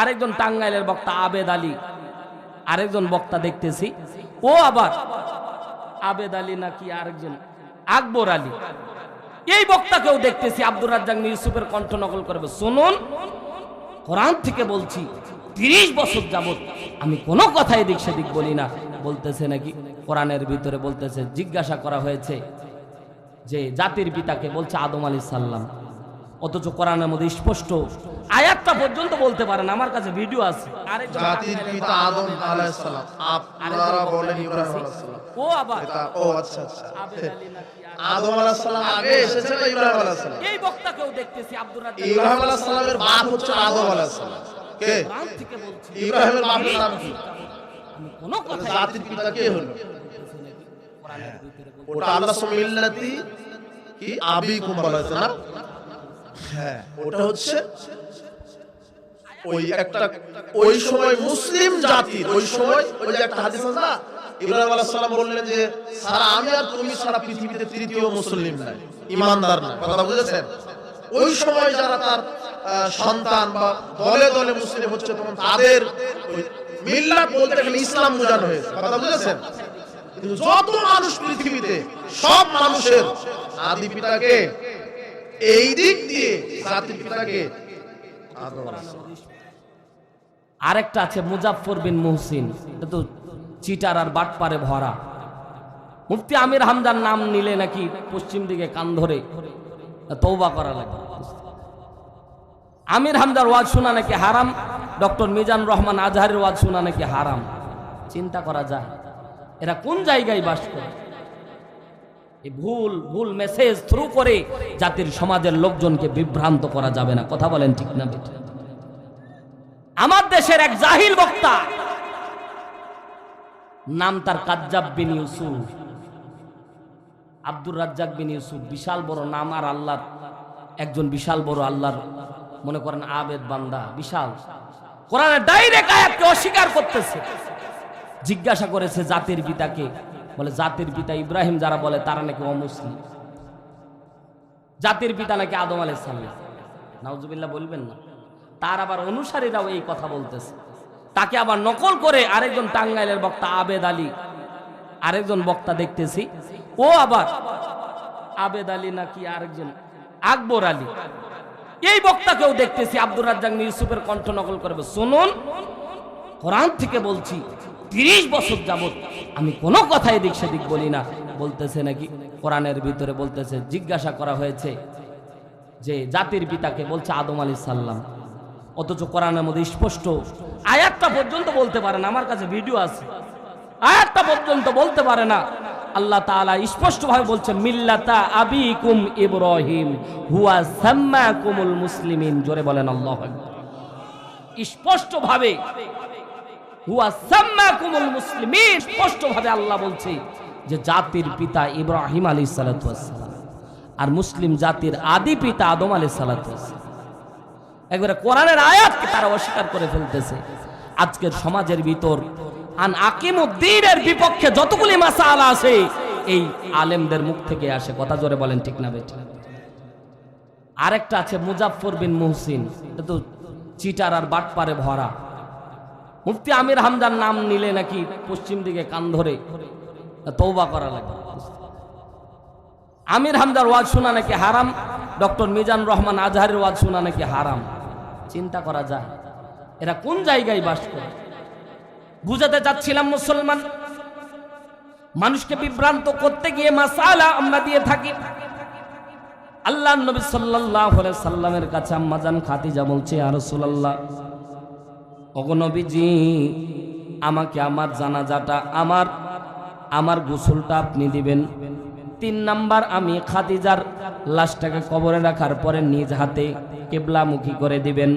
আরেকজন টাঙ্গাইলের বক্তা আবেদ আলী। আরেকজন বক্তা দেখতেছি। ও আবার আবেদ আলী নাকি আরেকজন আকবর আলী। এই বক্তাকেও দেখতেছি আব্দুর রাজ্জাক ইউসুফের কণ্ঠ নকল করবে। শুনুন, কোরআন থেকে বলছি, তিরিশ বছর যাবত আমি কোনো কথা এদিক সেদিক বলি না। বলতেছে নাকি, কোরআনের ভিতরে বলতেছে, জিজ্ঞাসা করা হয়েছে যে জাতির পিতাকে বলছে আদম আলী সাল্লাম অথচ কোরআনের মধ্যে স্পষ্ট আয়াতটা পর্যন্ত বলতে পারেন আমার কাছে ভিডিও আছে। জাতির পিতা আদম আলাইহিস সালাম। আপনারা বলেন ইব্রাহিম আলাইহিস সালাম। ও আবার। ও আচ্ছা আচ্ছা। আদম আলাইহিস সালাম আগে এসেছে না ইব্রাহিম আলাইহিস সালাম। এই বক্তাকেও দেখতেছি আব্দুর রাজ্জাক ইব্রাহিম আলাইহিস সালামের বাপ হচ্ছে আদম আলাইহিস সালাম। কে? কোরআন থেকে বলছি। ইব্রাহিমের বাপের নাম কি? আমি কোনো কথা জাতির পিতা কে হলো? কোরআনের ভিতরে ওটা আল্লাহ মিল্লাতি কি? আবিকুম বলা হয়েছে না ওটা হচ্ছে ওই একটা ওই সময় মুসলিম জাতির ওই সময় ওই যে একটা হাদিস আছে না ইব্রাহিম আলাইহিস সালাম বললেন যে সারা আমি আর তুমি সারা পৃথিবীতে তৃতীয় মুসলিম নাই ইমানদার না কথা বুঝেছেন? ওই সময় যারা তার সন্তান বা দলে দলে মুসলিম হচ্ছে তখন তাদের মিল্লাত বলতে গেলে ইসলাম বোঝানো হয়েছে। কথা বুঝেছেন? কিন্তু যত মানুষ পৃথিবীতে সব মানুষের আদি পিতাকে এই দিক দিয়ে জাতির পিতাকে। আরেকটা আছে মুজাফর বিন মুহসিন। এটা তো চিটার আর বাটপারে ভরা। মুফতি আমির হামদার নাম নিলে নাকি পশ্চিম দিকে কান ধরে তৌবা করা লাগে আমির হামদার ওয়াজ শোনা নাকি হারাম? ডক্টর মিজান রহমান আজহারের ওয়াজ শোনা নাকি হারাম? চিন্তা করা যায়। এরা কোন জায়গায় বাস করে? ভুল ভুল মেসেজ থ্রু করে জাতির সমাজের লোকজনকে বিভ্রান্ত করা যাবে না। কথা বলেন ঠিক না আমার দেশের এক জাহিল বক্তা, নাম তার কাজ্জাব বিন ইউসুফ, আব্দুর রাজ্জাক বিন ইউসুফ, বিশাল বড় নাম আর আল্লাহর, একজন বিশাল বড় আল্লাহর, মনে করেন আবেদ বান্দা, বিশাল। কোরআনের ডাইরেক্ট আয়াতকে অস্বীকার করতেছে, জিজ্ঞাসা করেছে জাতির পিতাকে বলে, জাতির পিতা ইব্রাহিম যারা বলে, তারা নাকি অমুসলিম। জাতির পিতা নাকি আদম আলাইহিস সালাম। নাউজুবিল্লাহ, বলবেন না। তার আবার অনুসারীরাও এই কথা বলতেছে। তাকে আবার নকল করে আরেকজন টাঙ্গাইলের বক্তা আবেদ আলী, আরেকজন বক্তা দেখতেছি। ও আবার আবেদ আলী নাকি আরেকজন আকবর আলী। এই বক্তাকেও দেখতেছি, আব্দুর রাজ্জাক ইউসুফের কণ্ঠ নকল করবে। শুনুন, কোরআন থেকে বলছি তিরিশ বছর যাবত আমি কোনো কথা এদিক সেদিক বলি না। বলতেছে নাকি, কোরআনের ভিতরে বলতেছে, জিজ্ঞাসা করা হয়েছে যে জাতির পিতাকে বলছে আদম আলী সাল্লাম অথচ কোরআনের মধ্যে স্পষ্ট আয়াতটা পর্যন্ত বলতে পারে না, আমার কাছে ভিডিও আছে। আয়াতটা পর্যন্ত বলতে পারে না। আল্লাহ তাআলা স্পষ্টভাবে বলছেন মিল্লাতা আবিকুম ইব্রাহিম, হুয়া সাম্মাকুমুল মুসলিমিন। জোরে বলেন আল্লাহু স্পষ্টভাবে জাতির পিতা ইব্রাহিম আর মুসলিম জাতির আদি পিতা আদম একবারে আজকের সমাজের ভিতর আন আকিমুদ্দিনের বিপক্ষে যতগুলি মাসালা আছে, এই আলেমদের মুখ থেকে আসে। কথা জোরে বলেন, ঠিক না বেঠিক? আরেকটা আছে মুজাফর বিন মুহসিন। এটা তো চিটার আর বাটপারে ভরা। মুফতি আমির হামদার নাম নিলে নাকি পশ্চিম দিকে কান ধরে তৌবা করা লাগে। আমির হামদার ওয়াজ শোনা নাকি হারাম? ডক্টর মিজান রহমান আজহারের ওয়াজ শোনা নাকি হারাম? চিন্তা করা যায়। এরা কোন জায়গায় বাস করে? বুঝাতে চাচ্ছিলাম মুসলমান। মানুষকে বিভ্রান্ত করতে গিয়ে মাসালা আমরা দিয়ে থাকি। আল্লাহ নবী আলাইহি সাল্লামের কাছে আম্মাজান খাদিজা বলছে আর রাসূলুল্লাহ অগনবীজি আমাকে আমার জানাজাটা, আমার আমার গোসলটা আপনি দিবেন। তিন নাম্বার, আমি খাদিজার লাশটাকে কবরে রাখার পরে নিজ হাতে কেবলামুখী করে দিবেন।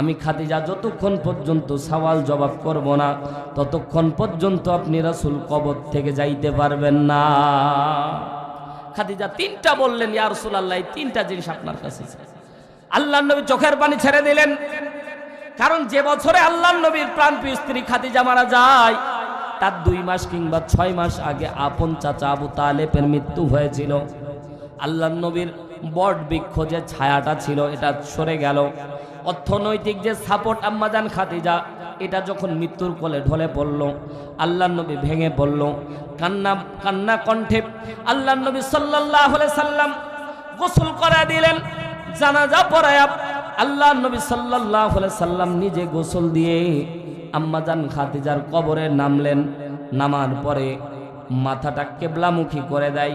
আমি খাদিজা, যতক্ষণ পর্যন্ত সওয়াল জবাব করব না, ততক্ষণ পর্যন্ত আপনি রাসূল কবর থেকে যাইতে পারবেন না। খাদিজা তিনটা বললেন, ইয়া রাসূলুল্লাহ, এই তিনটা জিনিস আপনার কাছে। আল্লাহ নবী চোখের পানি ছেড়ে দিলেন। কারণ যে বছরে আল্লাহ নবীর প্রাণপ্রিয় স্ত্রী খাদিজা মারা যায়, তার দুই মাস কিংবা ছয় মাস আগে আপন চাচা আবু তালেবের মৃত্যু হয়েছিল। আল্লাহ নবীর বট বৃক্ষ যে ছায়াটা ছিল, এটা সরে গেল। অর্থনৈতিক যে সাপোর্ট আম্মাজান খাদিজা, এটা যখন মৃত্যুর কোলে ঢলে পড়ল আল্লাহ নবী ভেঙে পড়ল। কান্না কান্না কণ্ঠে আল্লাহ নবী সাল্লাহ সাল্লাম গোসল করা দিলেন, জানাজা পড়ায় আল্লাহ নবী সাল্লাহ সাল্লাম নিজে গোসল দিয়ে আম্মাজান খাদিজার কবরে নামলেন। নামার পরে মাথাটা কেবলামুখী করে দেয়।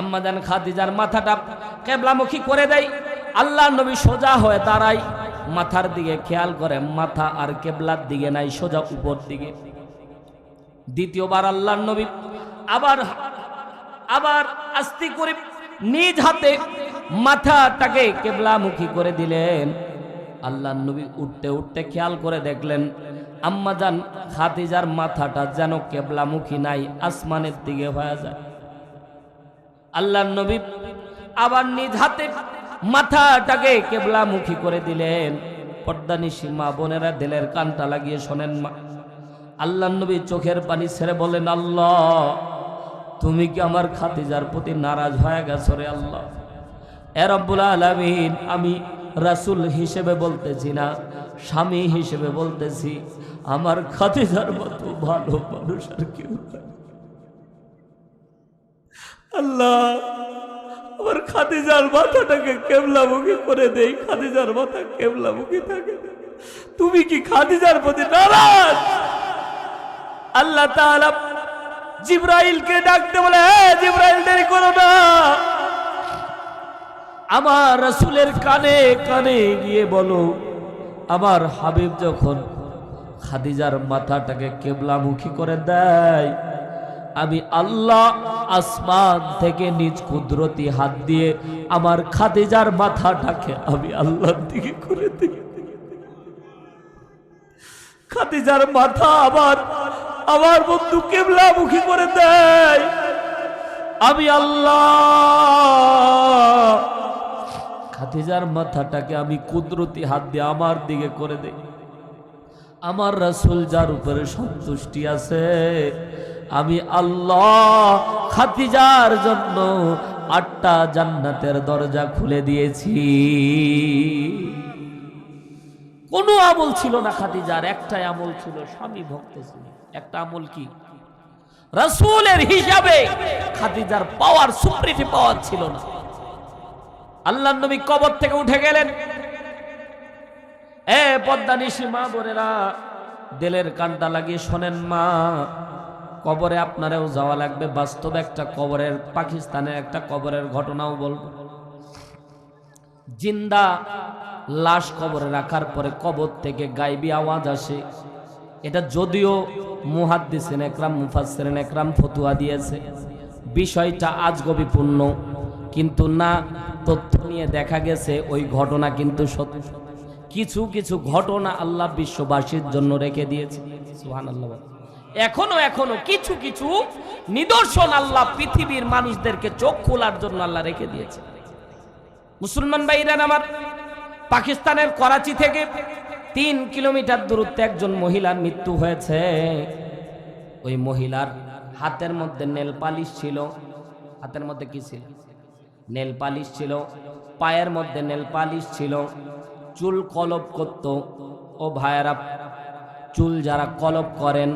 আম্মাজান খাদিজার মাথাটা কেবলামুখী করে দেয়। আল্লাহ নবী সোজা হয়ে দাঁড়ায়। মাথার দিকে খেয়াল করে, মাথা আর কেবলার দিকে নাই, সোজা উপর দিকে। দ্বিতীয়বার আল্লাহ নবী আবার আবার আস্তি করে নিজ হাতে মাথাটাকে কেবলামুখী করে দিলেন। আল্লাহ নবী উঠতে উঠতে খেয়াল করে দেখলেন, আম্মা আম্মাজান খাদিজার মাথাটা যেন কেবলামুখী নাই, আসমানের দিকে হয়ে যায়। আল্লাহ নবী আবার নিজ হাতে মাথাটাকে কেবলামুখী করে দিলেন। পর্দানিসী মা বোনেরা দিলের কানটা লাগিয়ে শোনেন মা। আল্লাহ নবী চোখের পানি ছেড়ে বলেন, আল্লাহ, তুমি কি আমার খাতিজার প্রতি নারাজ হয়ে গেছো রে আল্লাহ? এ রব্বুল আলামিন, আমি রাসূল হিসেবে বলতেছি না, স্বামী হিসেবে বলতেছি, আমার খাতিজার মতো ভালো মানুষ আর কেউ আল্লাহ, আমার খাদিজার মাথাটাকে কেবলামুখী করে দেই মাথা কেবলামুখী থাকে। তুমি কি খাদিজার প্রতি নারাজ? আল্লাহ জিব্রাইলকে ডাকতে বলে আমার রাসূলের কানে কানে গিয়ে বলো, আমার হাবিব যখন খাদিজার মাথাটাকে কেবলামুখী করে দেয়, আমি আল্লাহ আসমান থেকে নিজ কুদরতি হাত দিয়ে আমার খাদিজার মাথাটাকে আমি আল্লাহর দিকে করে দিই। খাদিজার মাথা আবার, আমার বন্ধু কেবলামুখী করে দেয়। আমি আল্লাহ খাদিজার মাথাটাকে আমি কুদরতি হাত দিয়ে আমার দিকে করে দেই। আমার রাসূল যার উপরে সন্তুষ্টি আছে, আমি আল্লাহ খাতিজার জন্য আটটা জান্নাতের দরজা খুলে দিয়েছি। কোনো আমল ছিল না খাতিজার একটাই আমল ছিল স্বামী ভক্ত ছিল। একটা আমল কি? রাসূলের হিসাবে খাতিজার পাওয়ার সুপ্রিটি পাওয়ার ছিল না। আল্লাহ নবী কবর থেকে উঠে গেলেন। এ পদ্মানিশি মা বোনেরা, দেলের কানটা লাগিয়ে শোনেন, মা, কবরে আপনারাও যাওয়া লাগবে। বাস্তব একটা কবরের পাকিস্তানের একটা কবরের ঘটনাও বলব। জিন্দা লাশ কবরে রাখার পরে কবর থেকে গাইবি আওয়াজ আসে। এটা যদিও মুহাদ্দিসিন একরাম মুফাসসিরিন একরাম ফতুয়া দিয়েছে। বিষয়টা আজগবিপূর্ণ কিন্তু না, তথ্য নিয়ে দেখা গেছে, ওই ঘটনা কিন্তু সত্য। কিছু কিছু ঘটনা আল্লাহ বিশ্ববাসীর জন্য রেখে দিয়েছে। সুবহানাল্লাহ। বলেন। এখনও এখনও কিছু কিছু নিদর্শন আল্লাহ পৃথিবীর মানুষদেরকে চোখ খোলার জন্য আল্লাহ রেখে দিয়েছে। মুসলমান ভাইরা আমার, পাকিস্তানের করাচি থেকে তিন কিলোমিটার দূরত্বে একজন মহিলার মৃত্যু হয়েছে। ওই মহিলার হাতের মধ্যে নেল পালিশ ছিল। হাতের মধ্যে কি ছিল? নেল পালিশ ছিল, পায়ের মধ্যে নেল পালিশ ছিল, চুল কলপ করত। ও ভাইয়েরা, চুল যারা কলপ করেন,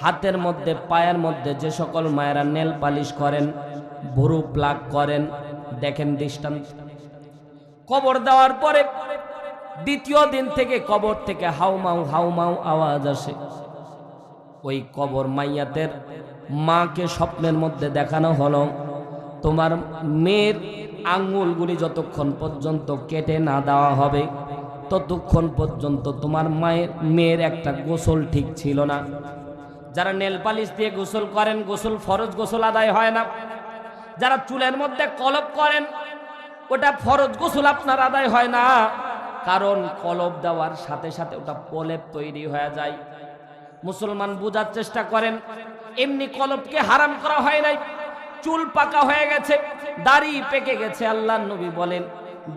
হাতের মধ্যে, পায়ের মধ্যে যে সকল মায়েরা নেল পালিশ করেন, ভুরু প্লাগ করেন, দেখেন দৃষ্টান্ত। কবর দেওয়ার পরে দ্বিতীয় দিন থেকে কবর থেকে হাউমাউ হাউমাউ আওয়াজ আসে। ওই কবর মাইয়াতের মাকে স্বপ্নের মধ্যে দেখানো হলো। তোমার মেয়ের আঙ্গুলগুলি যতক্ষণ পর্যন্ত কেটে না দেওয়া হবে, ততক্ষণ পর্যন্ত তোমার মায়ের, মেয়ের একটা গোসল ঠিক ছিল না। যারা নেল পালিশ দিয়ে গোসল করেন, গোসল ফরজ গোসল আদায় হয় না। যারা চুলের মধ্যে কলপ করেন, ওটা ফরজ গোসল আপনার আদায় হয় না। কারণ কলপ দেওয়ার সাথে সাথে ওটা প্রলেপ তৈরি হয়ে যায়। মুসলমান বোঝার চেষ্টা করেন, এমনি কলপকে হারাম করা হয় নাই। চুল পাকা হয়ে গেছে, দাড়ি পেকে গেছে আল্লাহ নবী বলেন,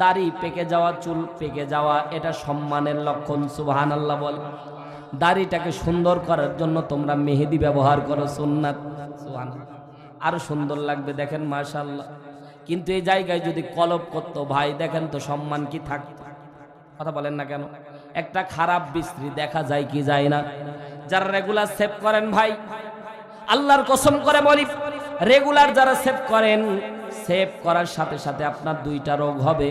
দাড়ি পেকে যাওয়া, চুল পেকে যাওয়া, এটা সম্মানের লক্ষণ সুবহান আল্লাহ বলে দাড়িটাকে সুন্দর করার জন্য তোমরা মেহেদি ব্যবহার করো, সুন্নাত সুবহান আরও সুন্দর লাগবে, দেখেন মাশাল্লাহ কিন্তু এই জায়গায় যদি কলপ করতো, ভাই, দেখেন তো সম্মান কি থাকতো। কথা বলেন না কেন? একটা খারাপ বিশ্রী দেখা যায় কি যায় না? যারা রেগুলার সেভ করেন, ভাই, আল্লাহর কসম করে বলি রেগুলার যারা সেভ করেন সেভ করার সাথে সাথে আপনার দুইটা রোগ হবে।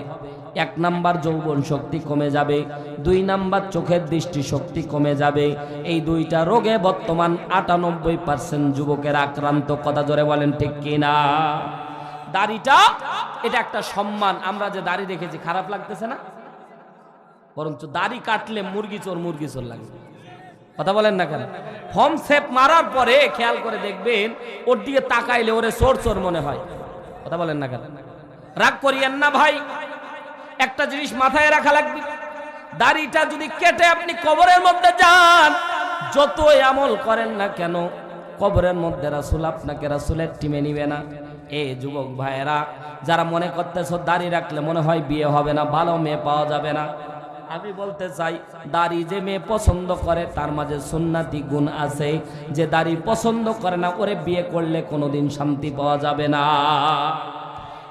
এক নাম্বার যৌবন শক্তি কমে যাবে, দুই নাম্বার চোখের দৃষ্টি শক্তি কমে যাবে। এই দুইটা রোগে বর্তমান আটানব্বই পার্সেন্ট যুবকের আক্রান্ত। কথা জোরে বলেন ঠিক কিনা? দাড়িটা, এটা একটা সম্মান। আমরা যে দাড়ি রেখেছি খারাপ লাগতেছে না? বরঞ্চ দাড়ি কাটলে মুরগি চোর মুরগি চোর লাগে কথা বলেন না কেন? ফর্ম সেপ মারার পরে খেয়াল করে দেখবেন, ওর দিকে তাকাইলে ওরে চোর চোর মনে হয়। কথা বলেন না কেন? রাগ করিয়েন না ভাই। একটা জিনিস মাথায় রাখা লাগবে। দাড়িটা যদি কেটে আপনি কবরের মধ্যে যান, যতই আমল করেন না কেন, কবরের মধ্যে রাসুল আপনাকে রাসুলের টিমে নিবে না। এ যুবক ভাইয়েরা, যারা মনে করতেছ দাড়ি রাখলে মনে হয় বিয়ে হবে না, ভালো মেয়ে পাওয়া যাবে না। আমি বলতে চাই, দাড়ি যে মেয়ে পছন্দ করে, তার মাঝে সুন্নাতি গুণ আছে। যে দাড়ি পছন্দ করে না, ওরে বিয়ে করলে কোনোদিন শান্তি পাওয়া যাবে না।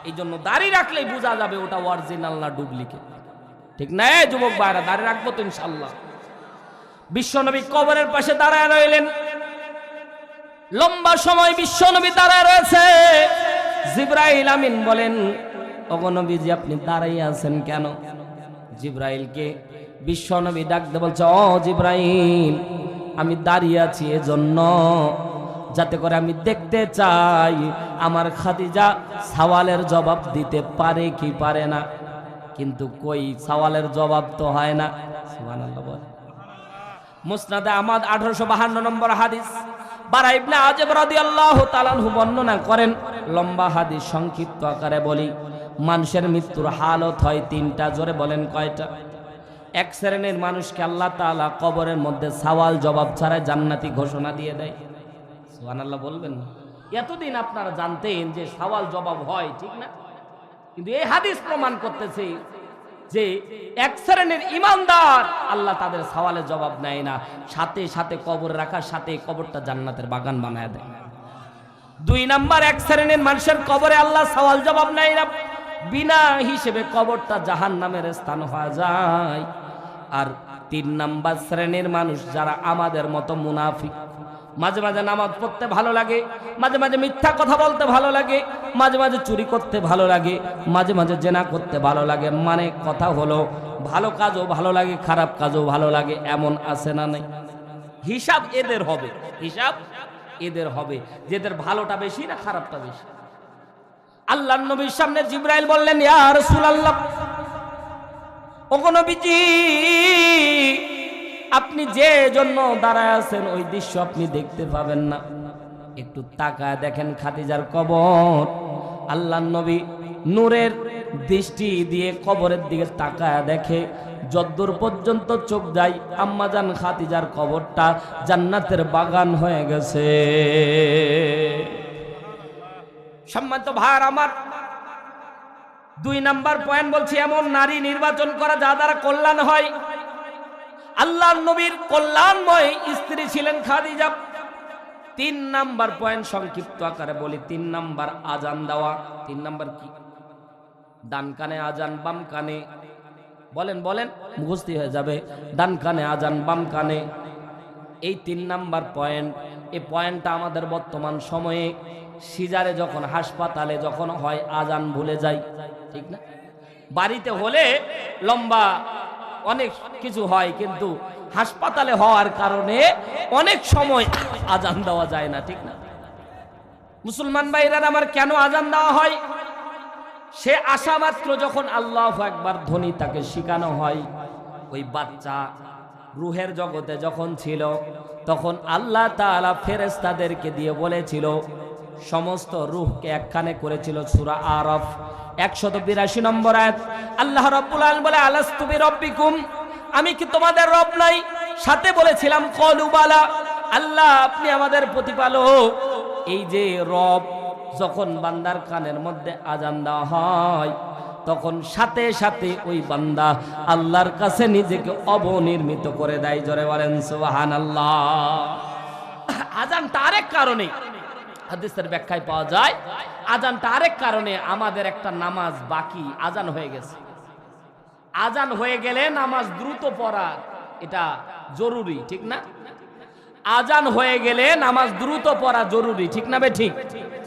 এই জন্য দাড়ি রাখলেই বোঝা যাবে ওটা অরিজিনাল না ডুপ্লিকেট ঠিক না যুবক ভাইরা, দাড়ি রাখব তো ইনশাল্লাহ বিশ্বনবী কবরের পাশে দাঁড়ায় রইলেন। লম্বা সময় বিশ্বনবী দাঁড়ায় রয়েছে। জিব্রাইল আমিন বলেন অগনবীজি আপনি দাঁড়াই আছেন কেন? জিব্রাইলকে বিশ্বনবী ডাকতে বলছে, ও জিব্রাইল, আমি দাঁড়িয়ে আছি এজন্য যাতে করে আমি দেখতে চাই। আমার খাদিজা সওয়ালের জবাব দিতে পারে কি পারে না। কিন্তু কই সওয়ালের জবাব তো হয় না। মুসনাদে আহমদ আঠারোশো বাহান্ন নম্বর হাদিস। বারা ইবনে আজব রাদিয়াল্লাহু তাআলাহু বর্ণনা করেন, লম্বা হাদিস সংক্ষিপ্ত আকারে বলি। মানুষের মৃত্যুর হালত হয় তিনটা, জোরে বলেন কয়টা? এক শ্রেণির মানুষকে আল্লাহ তাআলা কবরের মধ্যে সওয়াল জবাব ছাড়াই জান্নাতি ঘোষণা দিয়ে দেয়। সুবহানাল্লাহ বলবেন না। এতদিন আপনারা জানতেন যে সওয়াল জবাব হয়, ঠিক না? কিন্তু এই হাদিস প্রমাণ করতেছে যে এক শ্রেণির ইমানদার আল্লাহ তাদের সওয়ালের জবাব নেয় না, সাথে সাথে কবর রাখার সাথে কবরটা জান্নাতের বাগান বানায় দেয়। দুই নাম্বার, এক শ্রেণির মানুষের কবরে আল্লাহ সওয়াল জবাব নেয় না। বিনা হিসেবে কবরটা জাহান নামের স্থান হওয়া যায়। আর তিন নাম্বার শ্রেণির মানুষ যারা আমাদের মতো মুনাফিক, মাঝে মাঝে নামাজ পড়তে ভালো লাগে, মাঝে মাঝে মিথ্যা কথা বলতে ভালো লাগে, মাঝে মাঝে চুরি করতে ভালো লাগে, মাঝে মাঝে জেনা করতে ভালো লাগে। মানে কথা হলো, ভালো কাজও ভালো লাগে, খারাপ কাজও ভালো লাগে, এমন আছে না নেই? হিসাব এদের হবে, হিসাব এদের হবে, যেদের ভালোটা বেশি না খারাপটা বেশি। আল্লাহ নবীর সামনে জিব্রাইল বললেন, ইয়া রাসূলুল্লাহ, ওগো নবীজি, আপনি যে জন্য দাঁড়ায় আছেন, ওই দৃশ্য আপনি দেখতে পাবেন না। একটু তাকায় দেখেন খাদিজার কবর। আল্লাহ নবী নূরের দৃষ্টি দিয়ে কবরের দিকে তাকায় দেখে, যদ্দূর পর্যন্ত চোখ যায় আম্মাজান খাদিজার কবরটা জান্নাতের বাগান হয়ে গেছে। সম্মানিত ভাইয়ার আমার। দুই নাম্বার পয়েন্ট বলছি, এমন নারী নির্বাচন করা যা দ্বারা কল্যাণ হয়। আল্লাহ নবীর কল্যাণময় স্ত্রী ছিলেন খাদিজা। তিন নাম্বার পয়েন্ট সংক্ষিপ্ত আকারে বলি, তিন নাম্বার আজান দেওয়া। তিন নাম্বার কি? ডান কানে আজান, বাম কানে। বলেন বলেন, মুখস্থি হয়ে যাবে। ডান কানে আজান, বাম কানে। এই তিন নাম্বার পয়েন্ট এই পয়েন্টটা আমাদের বর্তমান সময়ে সিজারে যখন, হাসপাতালে যখন হয়, আজান ভুলে যায়, ঠিক না? বাড়িতে হলে লম্বা অনেক কিছু হয়, কিন্তু হাসপাতালে হওয়ার কারণে অনেক সময় আজান দেওয়া যায় না, ঠিক না? মুসলমান ভাইরা আমার কেন আজান দেওয়া হয়? সে আশা মাত্র যখন আল্লাহ একবার ধ্বনি তাকে শিখানো হয়, ওই বাচ্চা রুহের জগতে যখন ছিল, তখন আল্লাহ তাআলা ফেরেশতাদেরকে দিয়ে বলেছিল সমস্ত রুহকে একখানে করেছিল সুরা আরফ। একশত বিরাশি নম্বর আয়াত, আল্লাহ রাব্বুল আলামিন বলে আলাস্তুবি রব্বিকুম আমি কি তোমাদের রব নাই? সাথে বলেছিলাম কলুবালা আল্লাহ আপনি আমাদের প্রতিপালক। এই যে রব যখন বান্দার কানের মধ্যে আজান দেওয়া হয়, তখন সাথে সাথে ওই বান্দা আল্লাহর কাছে নিজেকে অবনির্মিত করে দেয়। জোরে বলেন সুবাহান আল্লাহ আজানটা আরেক কারণে হাদিসের ব্যাখ্যায় পাওয়া যায় আজানটা আরেক কারণে আমাদের একটা নামাজ বাকি, আজান হয়ে গেছে। আজান হয়ে গেলে নামাজ দ্রুত পড়া এটা জরুরি, ঠিক না? আজান হয়ে গেলে নামাজ দ্রুত পড়া জরুরি, ঠিক না বে ঠিক?